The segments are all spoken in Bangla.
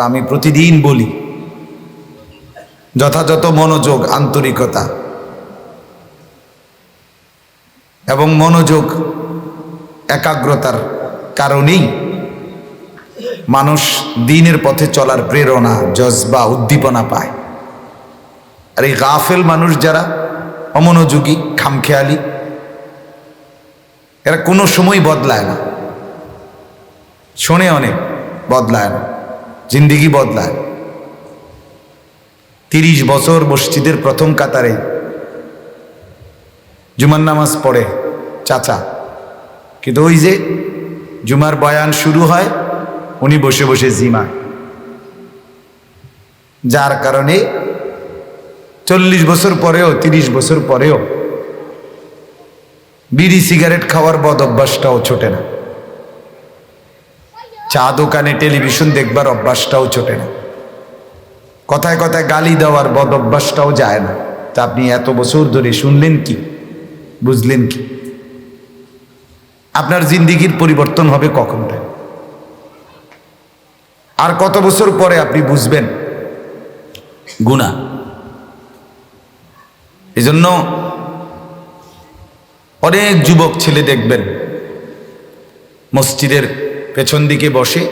আমি প্রতিদিন বলি। যথাযথ মনোযোগ, আন্তরিকতা। এবং মনোযোগ একাগ্রতার কারণেই মানুষ দিনের পথে চলার প্রেরণা, জজবা, উদ্দীপনা পায়। আর এই গাফেল মানুষ যারা অমনোযোগী, খামখেয়ালি, এরা কোনো সময় বদলায় না। শোনে অনেক, বদলায় না। জিন্দিগি বদলায়। তিরিশ বছর মসজিদের প্রথম কাতারে জুমার নামাজ পড়ে চাচা। কিন্তু ওই যে জুমার বয়ান শুরু হয়, উনি বসে বসে জিমায় যার কারণে চল্লিশ বছর পরেও, তিরিশ বছর পরেও বিড়ি, সিগারেট খাওয়ার বদ অভ্যাসটাও ছোটে না। চা দোকানে টেলিভিশন দেখবার অভ্যাসটাও ছোটে না। কথায় কথায় গালি দেওয়ার বদ অভ্যাসটাও যায় না। তা আপনি এত বছর ধরে শুনলেন কি? বুঝলেন কি? আপনার জিন্দিগির পরিবর্তন হবে কখন আর কত বছর পরে আপনি বুঝবেন? গুণা। এজন্য অনেক যুবক ছেলে দেখবেন মসজিদের পেছন দিকে বসে।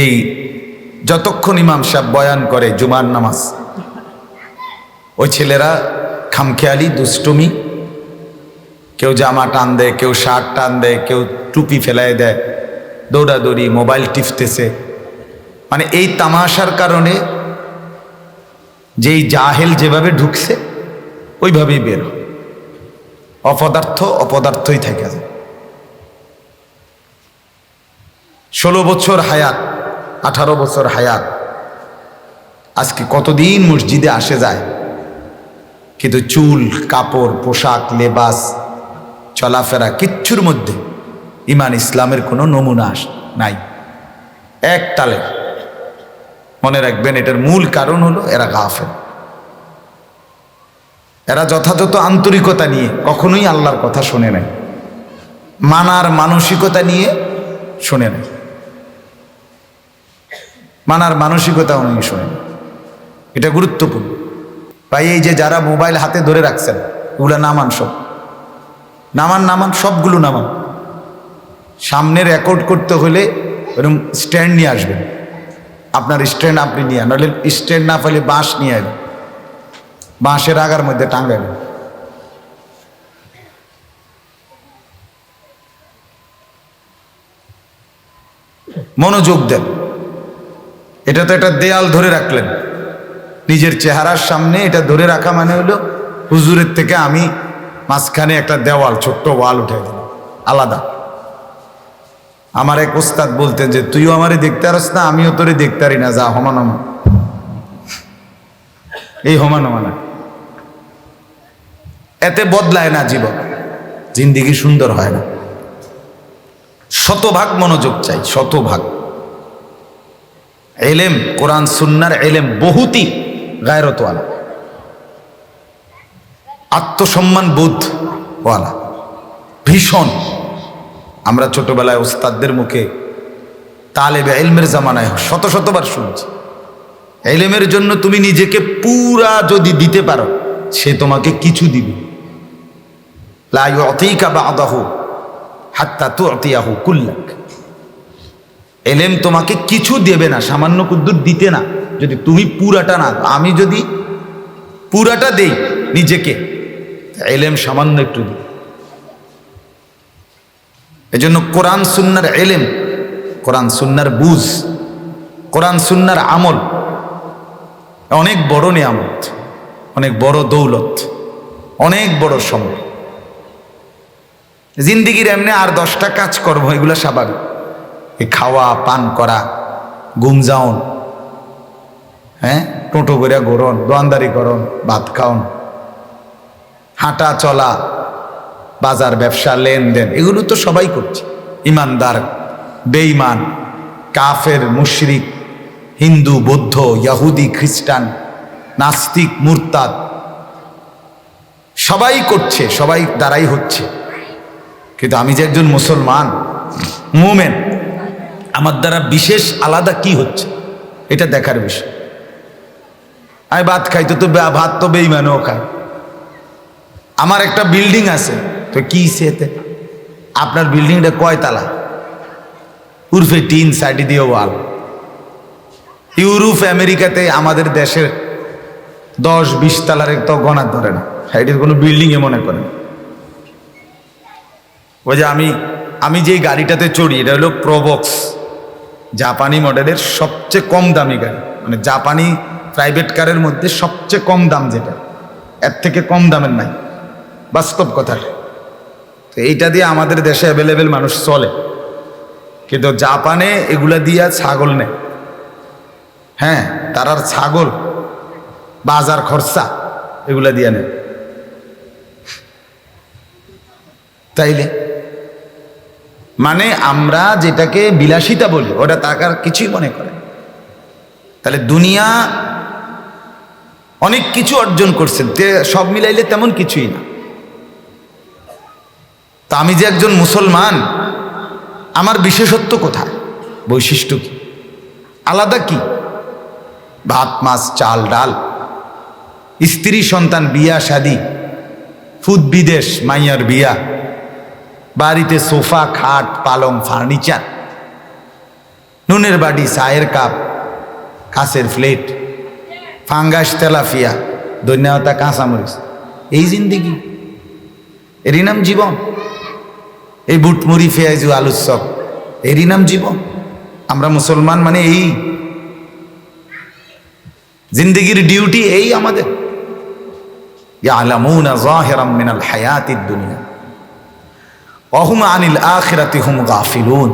এই যতক্ষণ ইমাম সাহেব বয়ান করে জুমার নামাজ, ওই ছেলেরা খামখেয়ালি, দুষ্টুমি, কেউ জামা টান দেয়, কেউ শার্ট টান দেয়, কেউ টুপি ফেলায় দেয়, দৌড়াদৌড়ি, মোবাইল টিপতেছে। মানে এই তামাশার কারণে যেই জাহেল যেভাবে ঢুকছে, ওইভাবেই বের অপদার্থ অপদার্থই থেকে যায়। ষোলো বছর হায়াত, আঠারো বছর হায়াত। আজকে কতদিন মসজিদে আসে যায়? কিন্তু চুল, কাপড়, পোশাক, লেবাস, চলাফেরা কিচ্ছুর মধ্যে ইমান ইসলামের কোনো নমুনা নাই। এক তালে। মনে রাখবেন, এটার মূল কারণ হলো এরা গাফেল। এরা যথাযথ আন্তরিকতা নিয়ে কখনোই আল্লাহর কথা শোনে নাই। মানার মানসিকতা নিয়ে শোনে নাই। মানার মানসিকতা উনি শোনেন। এটা গুরুত্বপূর্ণ। ভাই, এই যে যারা মোবাইল হাতে ধরে রাখছেন ওগুলো নামান সব। নামান নামান, সবগুলো নামান। সামনে রেকর্ড করতে হলে এরকম স্ট্যান্ড নিয়ে আসবেন। আপনার স্ট্যান্ড আপনি নিয়ে নাহলে স্ট্যান্ড না পেলে বাঁশ নিয়ে আসবেন বাঁশের আগার মধ্যে টাঙ্গাবেন মনোযোগ দেন। এটা তো একটা দেয়াল ধরে রাখলেন। নিজের চেহারার সামনে এটা ধরে রাখা মানে হলো, হুজুরের থেকে আমি মাঝখানে একটা দেওয়াল, ছোট্ট ওয়াল উঠে দিলাম, আলাদা। আমার এক ওস্তাদ বলতেন যে, তুইও আমারে দেখতে পারস না, আমিও তোরে দেখতে পারি না, যা, হমানমা। এই হমানমা এতে বদলায় না জীবন, জিন্দিগি সুন্দর হয় না। শতভাগ মনোযোগ চাই, শতভাগ। এলেম, কোরআন, সুন্নার এলেম বহুতি গায়রতওয়ালা। আত্মসম্মান বোধ ওয়ালা, ভীষণ। আমরা ছোটবেলায় ওস্তাদদের মুখে তালেবে এলমের জামানায় শত শতবার শুনছি, এলেমের জন্য তুমি নিজেকে পুরা যদি দিতে পারো, সে তোমাকে কিছু দিবে লা ইউতিকা বাদাহু হাত্তা তুতিয়াহু কুল্লাক। এলেম তোমাকে কিছু দেবে না, সামান্য কুদ্দুর দিতে না। যদি তুমি পুরাটা না, আমি যদি পুরাটা দেই নিজেকে এলেম সামান্য একটু দিই এজন্য কোরআন সুন্নার এলেম, কোরআন সুন্নার বুঝ, কোরআন সুন্নার আমল, অনেক বড় নিয়ামত, অনেক বড় দৌলত, অনেক বড় সম্পদ জিন্দিগির এমনি আর দশটা কাজ করব, এগুলো স্বাভাবিক। এই খাওয়া, পান করা, ঘুম যাওন হ্যাঁ? টোটো করে গরণ দোয়ানদারি করন ভাত খাওন, হাঁটা চলা, বাজার ব্যবসা, লেনদেন, এগুলো তো সবাই করছে। ইমানদার, বেঈমান, কাফের, মুশরিক, হিন্দু, বৌদ্ধ, ইয়াহুদি, খ্রিস্টান, নাস্তিক, মুরতাদ, সবাই করছে, সবাই দ্বারাই হচ্ছে। কিন্তু আমি যে একজন মুসলমান, মুমেন আমার দ্বারা বিশেষ আলাদা কি হচ্ছে? এটা দেখার বিষয়। আমি ভাত খাই তো তো ভাত তো বেইমানও খায়। আমার একটা বিল্ডিং আছে। তো কি সেতে আপনার বিল্ডিংটা কয় তালা? উর্ফে টিন সাইডে দিয়ে ওয়াল। ইউরোপ, আমেরিকাতে আমাদের দেশের দশ, বিশ তালার তো গণা ধরে না। সাইডের কোনো বিল্ডিংয়ে মনে করে। ওই যে আমি আমি যেই গাড়িটাতে চড়ি, এটা হলো প্রবক্স জাপানি মডেলের সবচেয়ে কম দামি গাড়ি। মানে জাপানি প্রাইভেট কারের মধ্যে সবচেয়ে কম দাম যেটা। এর থেকে কম দামের নাই। বাস্তব কথা। তো এইটা দিয়ে আমাদের দেশে অ্যাভেলেবেল মানুষ চলে। কিন্তু জাপানে এগুলা দিয়া ছাগল নেয় হ্যাঁ তারার ছাগল, বাজার খরচা, এগুলা দিয়ে নেয় তাইলে? মানে আমরা যেটাকে বিলাসিতা বলি, ওটা তাকার কিছুই মনে করে তাহলে দুনিয়া অনেক কিছু অর্জন করছেন, তে সব মিলাইলে তেমন কিছুই না। তা আমি যে একজন মুসলমান, আমার বিশেষত্ব কোথায়? বৈশিষ্ট্য কি? আলাদা কি? ভাত, মাছ, চাল, ডাল, স্ত্রী, সন্তান, বিয়া, শাদি, ফুদ, বিদেশ, মাইয়ার বিয়া বাড়িতে সোফা, খাট, পালং, ফার্নিচার, নুনের বাড়ি চায়ের কাপ, কাঁচের প্লেট, ফাঙ্গাস তেলাফিয়া ধন্যতা কাঁচামরিচ। এই জিন্দিগি, এরই নাম জীবন। এই বুটমুড়ি ফেয়াজু আলুর চপ এরই নাম জীবন। আমরা মুসলমান মানে এই। জিন্দগির ডিউটি এই আমাদের। ইয়ালামুনা যাহিরাম মিনাল হায়াতিদ দুনিয়া। অহুম আনিল আখিরাতি হুম গাফিলুন।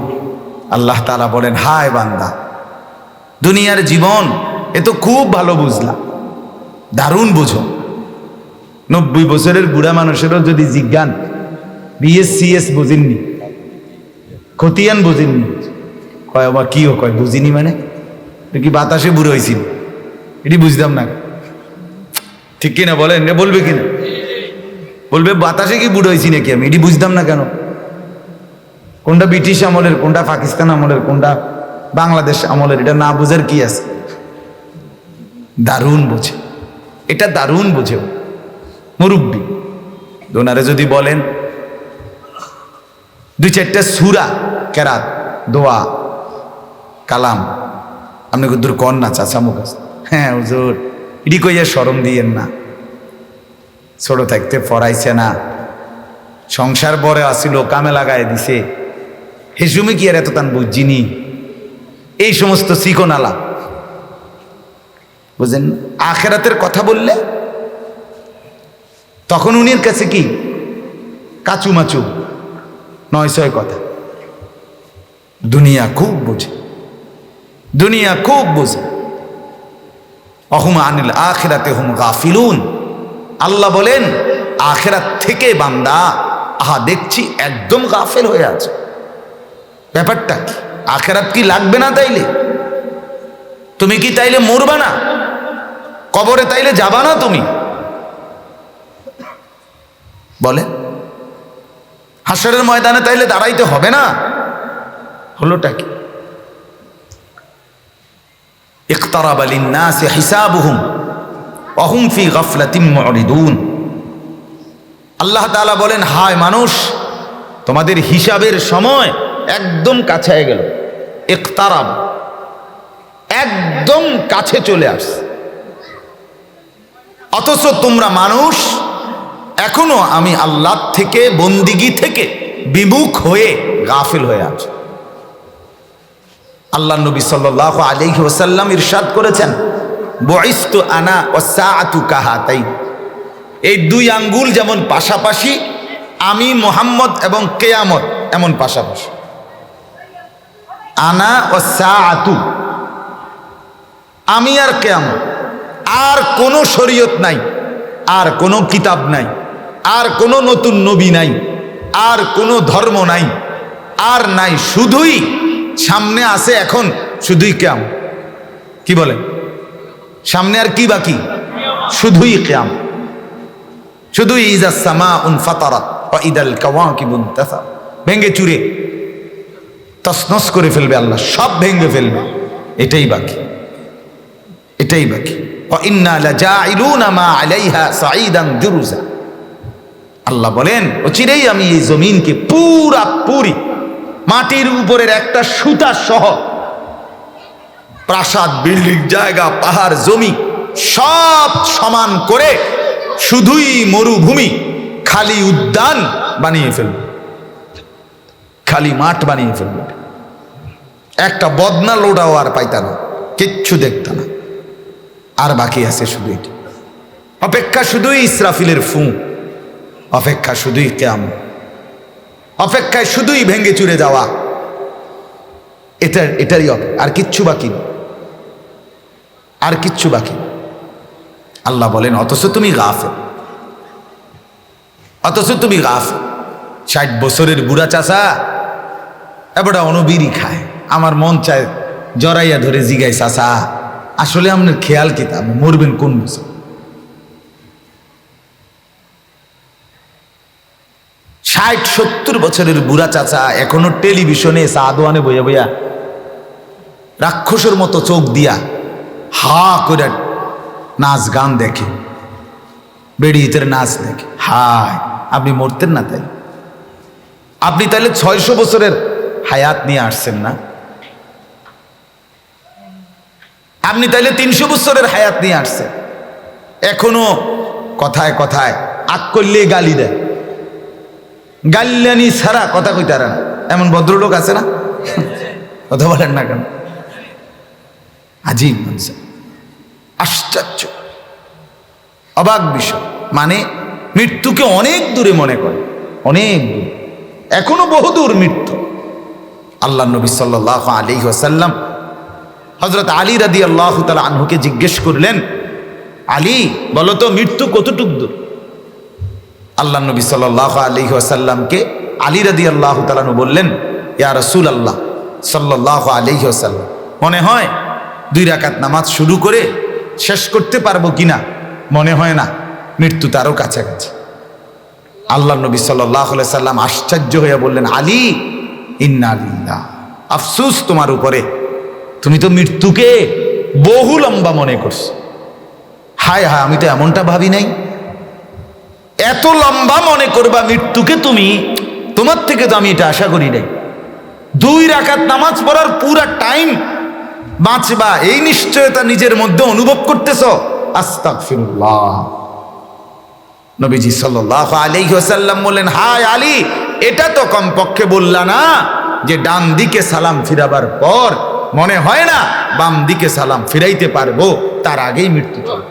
আল্লাহ তাআলা বলেন, হায় বান্দা, দুনিয়ার জীবন, এ তো খুব ভালো বুঝলাম। দারুণ বুঝো। নব্বই বছরের বুড়া মানুষেরও যদি জিজ্ঞান বিএস সিএস বুঝিননি, খতিয়ান বুঝিননি, কয় কি ও কয়, বুঝিনি মানে? কি বাতাসে বুড়ো হয়েছিল এটি বুঝতাম না। ঠিক কিনা বলেন? বলবে কিনা? বলবে, বাতাসে কি বুড়ো হয়েছি নাকি আমি? এটি বুঝতাম না কেন? কোনটা ব্রিটিশ আমলের, কোনটা পাকিস্তান আমলের, কোনটা বাংলাদেশ আমলের, এটা না বুঝার কি আছে? দারুণ বোঝে। এটা দারুণ বোঝে। মুরব্বী। দোনারে যদি বলেন, দুই চারটা সুরা, কেরাত, দোয়া, কালাম। আপনি দূর কন না, চাচা মুখাস হ্যাঁ হুজুর। ইডি কইয়া সরম দিয়েন না। ছোট থাকতে পড়াইছে না। সংসার বরে আসিল, কামে লাগায় দিছে। হেসুমি কি আর এত তান বুঝিনি এই সমস্ত চিকন আলাপ বুঝলেন? আখেরাতের কথা বললে তখন উনির কাছে কি? কাচু মাচু। নয় ছয় কথা। দুনিয়া খুব বোঝে। দুনিয়া খুব বোঝে। অহুম আনিল আখেরাতে হুম গাফিলুন। আল্লাহ বলেন, আখেরাত থেকে বান্দা, আহা, দেখছি একদম গাফেল হয়ে আছে। ব্যাপারটা কি আখেরাত কি লাগবে না তাইলে তুমি কি তাইলে মরবা না কবরে তাইলে যাবা না তুমি বলে হাসরের ময়দানে তাইলে দাঁড়াইতে হবে না হলোটা কি اقترب للناس حسابهم وهم في غفلة معرضون আল্লাহ তাআলা বলেন হায় মানুষ তোমাদের হিসাবের সময় একদম কাছে গেল। ইকতারাব। একদম কাছে চলে আস অথচ তোমরা মানুষ, এখনও আমি আল্লাহ থেকে, বন্দিগি থেকে বিমুখ হয়ে গাফিল হয়ে আছো। আল্লাহ নবী সাল্লাহ আলাইহি ওসাল্লাম ইরশাদ করেছেন বয়স্তু আনা ও সাআতু কাহাতাই এই দুই আঙ্গুল যেমন পাশাপাশি, আমি মোহাম্মদ এবং কেয়ামত এমন পাশাপাশি। আনা ও সাআতু। আমি আর কেয়ামত আর কোনো শরীয়ত নাই, আর কোনো কিতাব নাই, আর কোনো নতুন নবী নাই, আর কোনো ধর্ম নাই, আর নাই, শুধুই সামনে আছে এখন শুধুই ক্যাম। কি বলে? সামনে আর কি বাকি? শুধুই ক্যাম। শুধুই ইজা সামা উন ফাতারাত ইদাল কাওয়া কি বুন ভেঙ্গে চুরে। তসনস করে ফেলবে আল্লাহ, সব ভেঙে ফেলবে। এটাই বাকি। এটাই বাকি। আল্লাহ বলেন চিরেই আমি এই জমিনকে পুরা পুরি, মাটির উপরের একটা সুতা সহ, প্রাসাদ, বিল্ডিং, জায়গা, পাহাড়, জমি সব সমান করে শুধুই মরুভূমি, খালি উদ্যান বানিয়ে ফেলবে। খালি মাঠ বানিয়ে ফেলব একটা বদনা লোডাও আর পাইত না, কিচ্ছু দেখত না। আর বাকি আছে শুধু এটি। অপেক্ষা শুধুই ইসরাফিলের ফু, অপেক্ষা শুধুই কেয়াম, অপেক্ষায় শুধুই ভেঙ্গে চুরে যাওয়া। এটা এটারই আর কিচ্ছু বাকি আর কিচ্ছু বাকি আল্লাহ বলেন, অথচ তুমি গাফে অথচ তুমি গাফ ষাট বছরের বুড়া চাষা এবারটা অনবিরি খায়। আমার মন চায় জড়াইয়া ধরে জিগাই চাষা আসলে আপনার খেয়াল কিতা আপনি মরবেন কোন বছর? ষাট, সত্তর বছরের বুড়া চাচা এখনও টেলিভিশনে সাদোয়ানে বইয়া বইয়া রাক্ষসের মতো চোখ দিয়া হা করে নাচ গান দেখে বেড়িয়েতের নাচ দেখে। হায়, আপনি মরতেন না তাই? আপনি তাহলে ছয়শো বছরের হায়াত নিয়ে আসছেন না। আপনি তাইলে তিনশো বছরের হায়াত নিয়ে আসছেন। এখনও কথায় কথায় আক করলে গালি দেয়। গাল্লানি ছাড়া কথা কই তারা এমন ভদ্রলোক আছে না? কথা বলেন না কেন? আজীব মানুষ আশ্চর্য। অবাক বিষয়। মানে মৃত্যুকে অনেক দূরে মনে করে, অনেক দূর। এখনও বহুদূর মৃত্যু। আল্লাহ নবী সাল্লাহ আলী ওসাল্লাম হজরত আলী রাদি আল্লাহ তালা আনহুকে জিজ্ঞেস করলেন, আলী, বলো তো মৃত্যু কতটুক দূর? আল্লাহ নবী সাল্লাহ আলী ওসাল্লামকে আলী রাদি আল্লাহ তালানু বললেন, ইয়া রসুল আল্লাহ সাল্লাহ আলী ওসাল্লাম মনে হয় দুই রাকাত নামাজ শুরু করে শেষ করতে পারব কিনা? মনে হয় না, মৃত্যু তারও কাছাকাছি। আল্লাহ নবী সাল্লাহ সাল্লাম আশ্চর্য হয়ে বললেন, আলী ইন্না আলিল্লাহ আফসুস তোমার উপরে। তুমি তো মৃত্যুকে বহু লম্বা মনে করছ। হায় হায়, আমি তো এমনটা ভাবি নাই। এত লম্বা মনে করবা মৃত্যুকে তুমি, তোমার থেকে তো আমি এটা আশা করি নাই। দুই রাকাত নামাজ পড়ার পুরা টাইম বাঁচবা, এই নিশ্চয়তা নিজের মধ্যে অনুভব করতেছ। আস্তাক ফিরুল্লাহ নবীজি সাল্লাহ আলী সাল্লাম বললেন, হায় আলী এটা তো কমপক্ষে বললা না যে ডান দিকে সালাম ফিরাবার পর মনে হয় না বাম দিকে সালাম ফিরাইতে পারব, তার আগেই মৃত্যু চলে।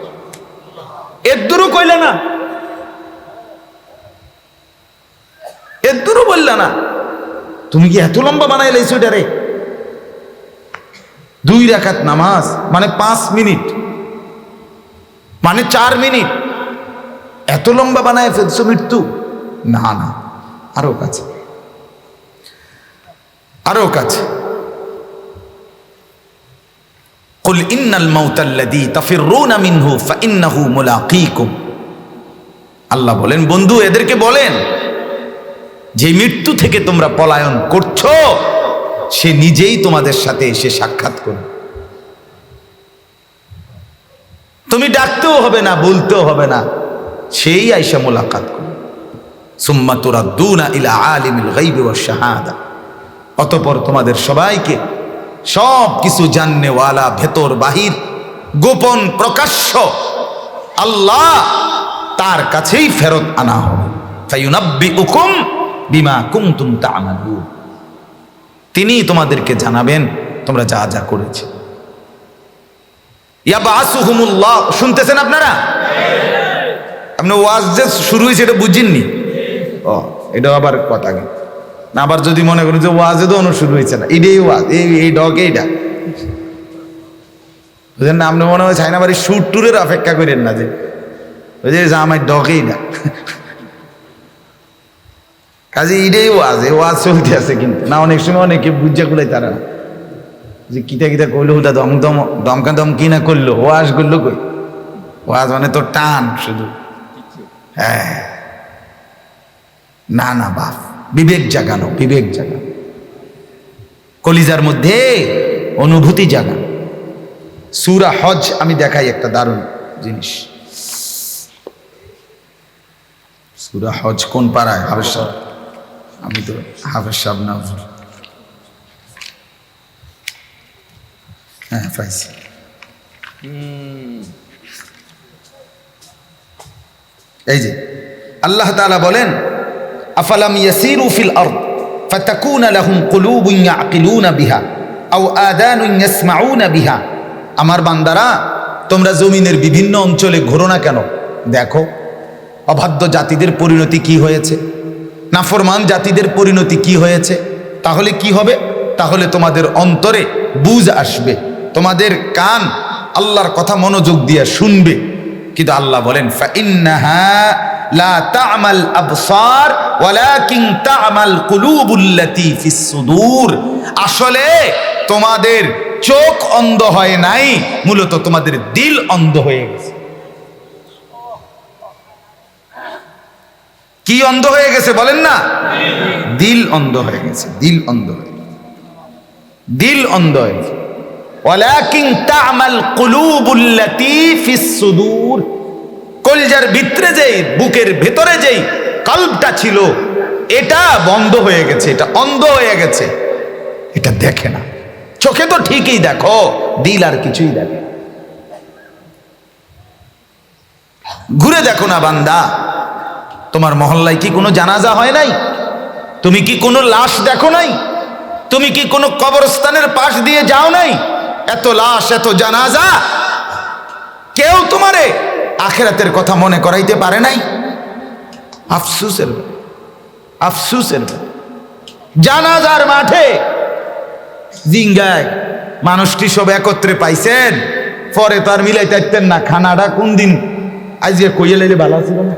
এর দূরও কইলে না। এর দূরও বললা না। তুমি কি এত লম্বা বানাই লাইছো এটা দুই রাখাত নামাজ মানে পাঁচ মিনিট মানে চার মিনিট। এত লম্বা বানায় ফেলছো মৃত্যু? না না। আরো কাছে আরো কাছে قل إن الموت الذي تفرون منه فإنه ملاقيكم আল্লাহ বলেন বন্ধু এদেরকে বলেন যে মৃত্যু থেকে তোমরা পলায়ন করছো সে নিজেই তোমাদের সাথে এসে সাক্ষাৎ করবে তুমি ডাকতেও হবে না বলতেও হবে না সেই আইসা মোলাকাত করবে সুম্মা তোরা দুনা ইলা শাহাদা। অতপর তোমাদের সবাইকে সব কিছু জাননেওয়ালা ভেতর বাহির গোপন প্রকাশ্য আল্লাহ তার কাছেই ফেরত আনা হবে। বিমা কুমতুম তা'মালুন। তিনি তোমাদেরকে জানাবেন, তোমরা যা যা করেছে। শুনতেছেন আপনারা? আপনি ওয়াজ যে শুরু হয়েছে এটা বুঝিননি। ও এটা আবার কথা কি? না, আবার যদি মনে করেন যে ওয়াজে তো অনু শুরু হয়েছে না, এটাই ওয়াজ, এই এই ডগ এইটা। বুঝলেন না, আপনি মনে হয় চাইনা বাড়ির সুর টুরের অপেক্ষা করেন না যে, ওই যে আমার ডগ এইটা। কাজে এটাই ওয়াজ, এই ওয়াজ চলতে আছে কিন্তু। না, অনেক সময় অনেকে বুঝা কুলাই তারা। যে কিতা কিতা করল ওটা দম দম, দমকা দম কি না করল, ওয়াজ করল কই? ওয়াজ মানে তো টান শুধু। হ্যাঁ। না না, বাপ, বিবেক জাগানো বিবেক জাগানো। কলিজার মধ্যে অনুভূতি জাগানো। সুরা হজ, আমি দেখাই একটা দারুণ জিনিস। সুরা হজ কোন পাড়ায়? হাফেজ সাহেব, আমি তো হাফেজ সাহেব না হ্যাঁ এই যে, আল্লাহ তালা বলেন আফালাম ইয়াসিরু ফিল আরদ, ফাতাকুনা লাহুম কুলুবুন ইয়াকিলুনা বিহা, আও আদানুন ইয়াসমাউনা বিহা। আমার বান্দারা, তোমরা জমিনের বিভিন্ন অঞ্চলে ঘোরো না কেন? দেখো, অবাধ্য জাতিদের পরিণতি কি হয়েছে? নাফরমান জাতিদের পরিণতি কি হয়েছে? তাহলে কি হবে? তাহলে তোমাদের অন্তরে বুঝ আসবে। তোমাদের কান আল্লাহর কথা মনোযোগ দিয়ে শুনবে। কিন্তু আল্লাহ বলেন ফাইন্নাহা লা তা'মাল আবসার, ওয়ালাকিন তা'মাল কুলুবুল্লাতী ফিস সুদূর। আসলে তোমাদের চোখ অন্ধ হয় নাই, মূলত তোমাদের দিল অন্ধ হয়ে গেছে। কি অন্ধ হয়ে গেছে বলেন না? দিল অন্ধ হয়ে গেছে, দিল অন্ধ হয়ে। দিল অন্ধ হয়ে গেছে। ওয়ালাকিন তা'মাল কুলুবুল্লাতী ফিস সুদূর। কলজার ভিতরে যেই, বুকের ভেতরে যেই কল্পটা ছিল, এটা বন্ধ হয়ে গেছে, এটা অন্ধ হয়ে গেছে। এটা দেখে না। চোখে তো ঠিকই দেখো, দিল আর কিছুই দেখে ঘুরে দেখো না বান্দা, তোমার মহল্লায় কি কোনো জানাজা হয় নাই? তুমি কি কোনো লাশ দেখো নাই? তুমি কি কোনো কবরস্থানের পাশ দিয়ে যাও নাই? এত লাশ, এত জানাজা, কেউ তোমারে আখেরাতের কথা মনে করাইতে পারে নাই? আফসুসের আফসুসের। জানাজার মাঠে জিঙ্গায় মানুষটি সব একত্রে পাইছেন। পরে তার মিলাই পারতেন না খানাটা কোন দিন? আজকে কইয়ে লাইলে ভালো ছিল না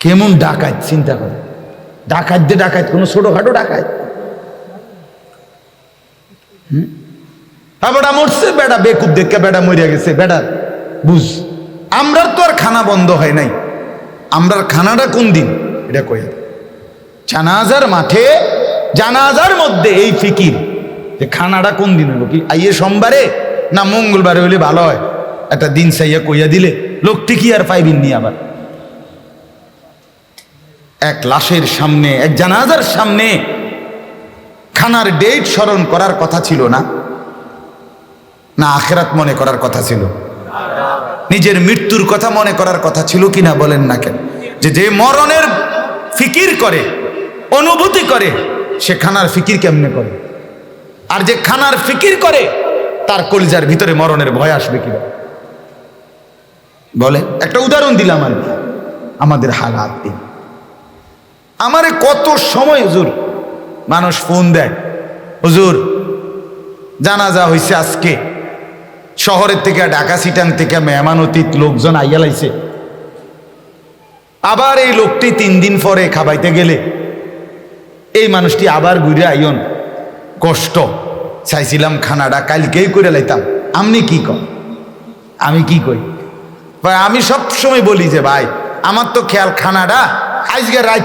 কেমন ডাকাত, চিন্তা করে ডাকাত দিয়ে ডাকাত, কোনো ছোটখাটো ডাকাত। বেটা মরছে, বেটা বেকুব দেখে বেটা মরিয়া গেছে। বেটা, বুঝ, আমরার তো আর খানা বন্ধ হয় নাই। আমরার খানাটা কোন দিন? এটা কইয়া জানাজার মাঠে, জানাজার মধ্যে এই ফিকির। যে খানাটা কোন দিন হলো কি? আইয়ে সোমবারে না মঙ্গলবারে হলে ভালো হয়? একটা দিন সাইয়া কইয়া দিলে, লোকটি কি আর পাইবেন নি আবার? এক লাশের সামনে, এক জানাজার সামনে খানার ডেট স্মরণ করার কথা ছিল না। না, আখেরাত মনে করার কথা ছিল নিজের মৃত্যুর কথা মনে করার কথা ছিল কিনা বলেন না কেন যে যে মরণের ফিকির করে, অনুভূতি করে, সে খানার ফিকির কেমনে করে আর যে খানার ফিকির করে, তার কলিজার ভিতরে মরণের ভয় আসবে কিনা বলে একটা উদাহরণ দিলাম আর কি। আমাদের হালাত এই। আমারে কত সময় হুজুর, মানুষ ফোন দেয়, হুজুর, জানাজা হয়েছে আজকে শহরের থেকে, ঢাকা সিটাং থেকে মেহমান অতীত লোকজন আইয়া লাইছে। আবার এই লোকটি তিন দিন পরে খাবাইতে গেলে, এই মানুষটি আবার ঘুরে আইন কষ্ট, চাইছিলাম খানাটা কালকেই করে লাইতাম। আপনি কি কর আমি কি কই? ভাই, আমি সব সময় বলি যে, ভাই, আমার তো খেয়াল খানাটা আজকে রাত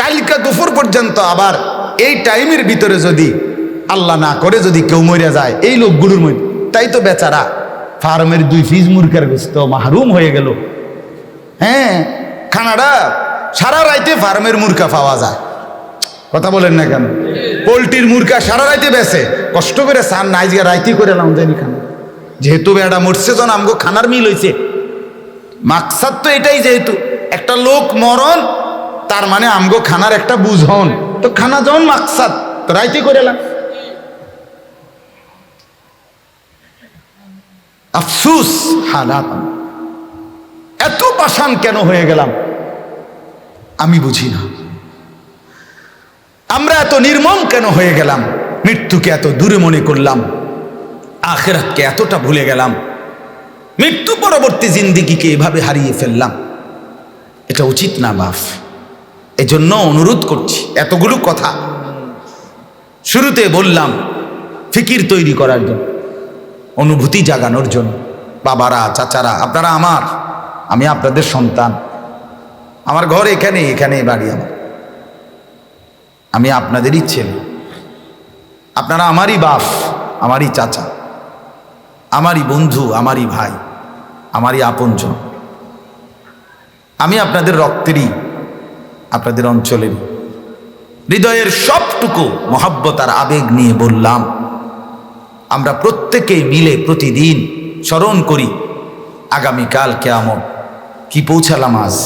কালকা দুপুর পর্যন্ত আবার এই টাইমের ভিতরে যদি আল্লাহ না করে যদি কেউ মরে যায়, এই লোকগুলোর মধ্যে তাই তো বেচারা। ফার্মের দুই ফিজ মুরগের গোস্ত মাহরুম হয়ে গেল। হ্যাঁ খানাটা সারা রাইতে ফার্মের মুরগা পাওয়া যায়। কথা বলেন না কেন? পোলট্রির মুরগা সারা রাইতে বেসে কষ্ট করে সান নাই যে রাইতে করে লাম জানি খানা যেহেতু বেড়া মরছে যখন আমগো খানার মিল হয়েছে মাকসাদ তো এটাই যেহেতু, একটা লোক মরণ, তার মানে আমগো খানার একটা বুঝন। তো খানা যখন মাকসাদ রাইতে করে এলাম আফসুস হালাত। এত পাশান কেন হয়ে গেলাম? আমি বুঝি না। আমরা এত নির্মম কেন হয়ে গেলাম? মৃত্যুকে এত দূরে মনে করলাম। আখেরাতকে এতটা ভুলে গেলাম। মৃত্যু পরবর্তী জিন্দিগিকে এভাবে হারিয়ে ফেললাম। এটা উচিত না, বাফ। এজন্য অনুরোধ করছি, এতগুলো কথা। শুরুতে বললাম, ফিকির তৈরি করার জন্য। অনুভূতি জাগানোর জন্য। বাবারা, চাচারা, আপনারা আমার, আমি আপনাদের সন্তান। আমার ঘর এখানে এখানে বাড়ি আমার। আমি আপনাদেরই ছেলে। আপনারা আমারই বাপ, আমারই চাচা, আমারই বন্ধু, আমারই ভাই, আমারই আপনজন। আমি আপনাদের রক্তেরই, আপনাদের অঞ্চলেরই। হৃদয়ের সবটুকু মহাব্বত আর আবেগ নিয়ে বললাম আমরা প্রত্যেকেই মিলে প্রতিদিন স্মরণ করি আগামীকাল কেমন কি পৌঁছালাম আজ?